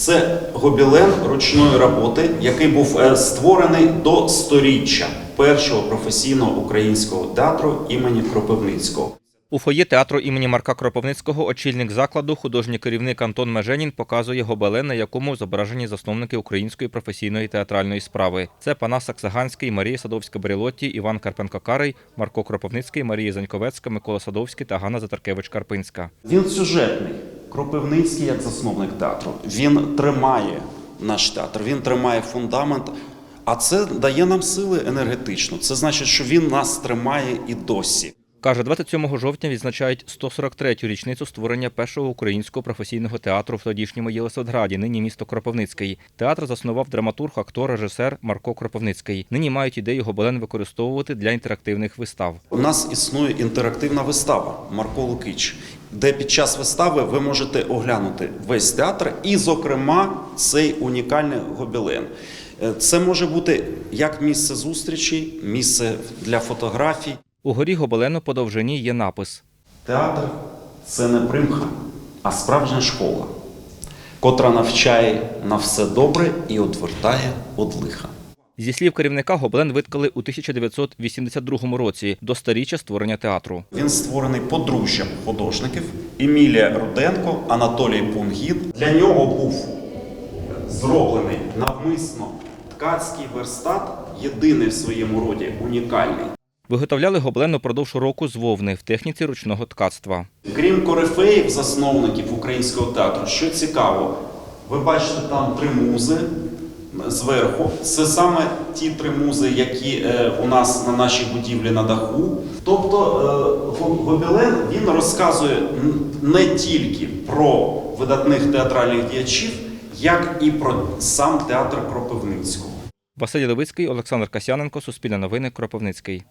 Це гобілен ручної роботи, який був е, створений до сторіччя першого професійного українського театру імені Кропивницького. У фоє театру імені Марка Кропивницького очільник закладу, художній керівник Антон Меженін показує гобелен, на якому зображені засновники української професійної театральної справи. Це Панас Саксаганський, Марія Садовська-Берелотті, Іван Карпенко-Карий, Марко Кропивницький, Марія Заньковецька, Микола Садовський та Ганна Затаркевич-Карпинська. Він сюжетний. Кропивницький як засновник театру. Він тримає наш театр, він тримає фундамент. А це дає нам сили енергетично. Це значить, що він нас тримає і досі. Каже, 27 жовтня відзначають 143-ю річницю створення першого українського професійного театру в тодішньому Єлисаветграді, нині місто Кропивницький. Театр заснував драматург, актор, режисер Марко Кропивницький. Нині мають ідею гобелен використовувати для інтерактивних вистав. У нас існує інтерактивна вистава Марко Лукич, де під час вистави ви можете оглянути весь театр і, зокрема, цей унікальний гобелен. Е, Це може бути як місце зустрічі, місце для фотографій. Угорі гобелену по довжині є напис. Театр це не примха, а справжня школа, котра навчає на все добре і одвертає від лиха. Зі слів керівника, гобелен виткали у 1982 році до старіччя створення театру. Він створений подружжям художників Емілія Руденко, Анатолій Пунгін. Для нього був зроблений навмисно ткацький верстат, єдиний в своєму роді, унікальний. Виготовляли гобелен упродовж року з вовни в техніці ручного ткацтва. Крім корифеїв, засновників українського театру, що цікаво, ви бачите там три музи зверху. Це саме ті три музи, які е, у нас на нашій будівлі на даху. Тобто е, Гобелен він розказує не тільки про видатних театральних діячів, як і про сам театр Кропивницького. Василь Левицький, Олександр Касяненко, Суспільне новини, Кропивницький.